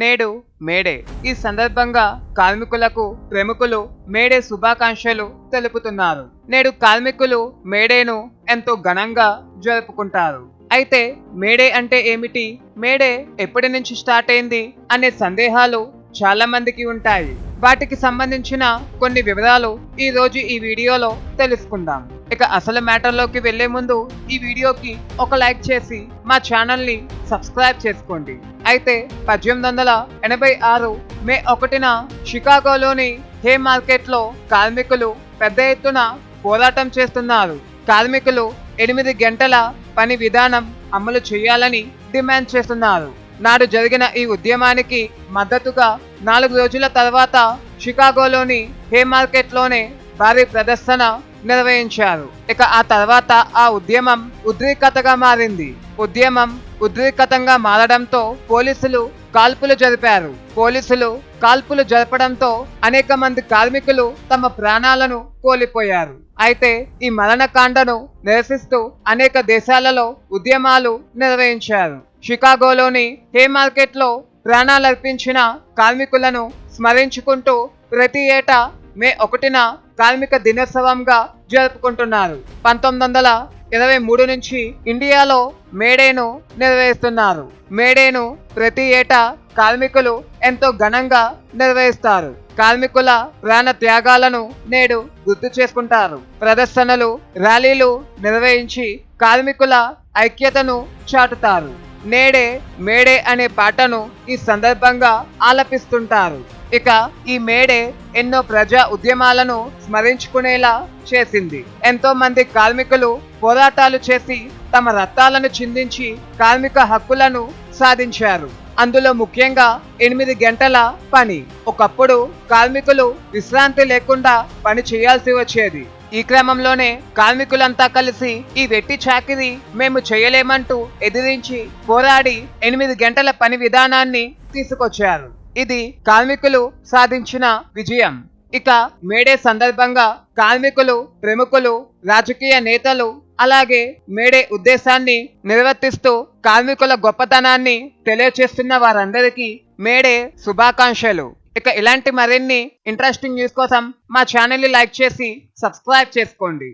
నేడు మేడే. ఈ సందర్భంగా కార్మికులకు ప్రముఖులు మేడే శుభాకాంక్షలు తెలుపుతున్నారు. నేడు కార్మికులు మేడేను ఎంతో ఘనంగా జరుపుకుంటారు. అయితే మేడే అంటే ఏమిటి? మేడే ఎప్పటి నుంచి స్టార్ట్ అయింది అనే సందేహాలు చాలా మందికి ఉంటాయి. వాటికి సంబంధించిన కొన్ని వివరాలు ఈ రోజు ఈ వీడియోలో తెలుసుకుందాం. ఇక అసలు మ్యాటర్లోకి వెళ్ళే ముందు ఈ వీడియోకి ఒక లైక్ చేసి మా ఛానల్ని సబ్స్క్రైబ్ చేసుకోండి. అయితే పద్దెనిమిది వందల ఎనభై ఆరు మే ఒకటిన షికాగోలోని హే మార్కెట్లో కార్మికులు పెద్ద ఎత్తున పోరాటం చేస్తున్నారు. కార్మికులు ఎనిమిది గంటల పని విధానం అమలు చేయాలని డిమాండ్ చేస్తున్నారు. నాడు జరిగిన ఈ ఉద్యమానికి మద్దతుగా నాలుగు రోజుల తర్వాత షికాగోలోని హే మార్కెట్లోనే భారీ ప్రదర్శన నిర్వహించారు. ఇక ఆ తర్వాత ఆ ఉద్యమం ఉద్రిక్తతగా మారింది. ఉద్యమం ఉద్రిక్తంగా మారడంతో పోలీసులు కాల్పులు జరిపారు. పోలీసులు కాల్పులు జరపడంతో అనేక మంది కార్మికులు తమ ప్రాణాలను కోల్పోయారు. అయితే ఈ మరణకాండను నిరసిస్తూ అనేక దేశాలలో ఉద్యమాలు నిర్వహించారు. షికాగోలోని హే మార్కెట్లో ప్రాణాలర్పించిన కార్మికులను స్మరించుకుంటూ ప్రతి ఏటా మే ఒకటిన కార్మిక దినోత్సవంగా జరుపుకుంటున్నారు. పంతొమ్మిది వందల ఇరవై మూడు నుంచి ఇండియాలో మేడేను నిర్వహిస్తున్నారు. మేడేను ప్రతి ఏటా కార్మికులు ఎంతో ఘనంగా నిర్వహిస్తారు. కార్మికుల ప్రాణ త్యాగాలను నేడు గుర్తు చేసుకుంటారు. ప్రదర్శనలు ర్యాలీలు నిర్వహించి కార్మికుల ఐక్యతను చాటుతారు. నేడే మేడే అనే పాటను ఈ సందర్భంగా ఆలపిస్తుంటారు. ఇక ఈ మేడే ఎన్నో ప్రజా ఉద్యమాలను స్మరించుకునేలా చేసింది. ఎంతో మంది కార్మికులు పోరాటాలు చేసి తమ రక్తాలను చిందించి కార్మిక హక్కులను సాధించారు. అందులో ముఖ్యంగా ఎనిమిది గంటల పని. ఒకప్పుడు కార్మికులు విశ్రాంతి లేకుండా పని చేయాల్సి వచ్చేది. ఈ క్రమంలోనే కార్మికులంతా కలిసి ఈ వెట్టి చాకిరి మేము చేయలేమంటూ ఎదిరించి పోరాడి ఎనిమిది గంటల పని విధానాన్ని తీసుకొచ్చారు. ఇది కార్మికులు సాధించిన విజయం. ఇక మేడే సందర్భంగా కార్మికులు ప్రముఖులు రాజకీయ నేతలు అలాగే మేడే ఉద్దేశాన్ని నిర్వర్తిస్తూ కార్మికుల గొప్పతనాన్ని తెలియచేస్తున్న వారందరికీ మేడే శుభాకాంక్షలు. ఇక ఇలాంటి మరిన్ని ఇంట్రెస్టింగ్ న్యూస్ కోసం మా ఛానల్ని లైక్ చేసి సబ్స్క్రైబ్ చేసుకోండి.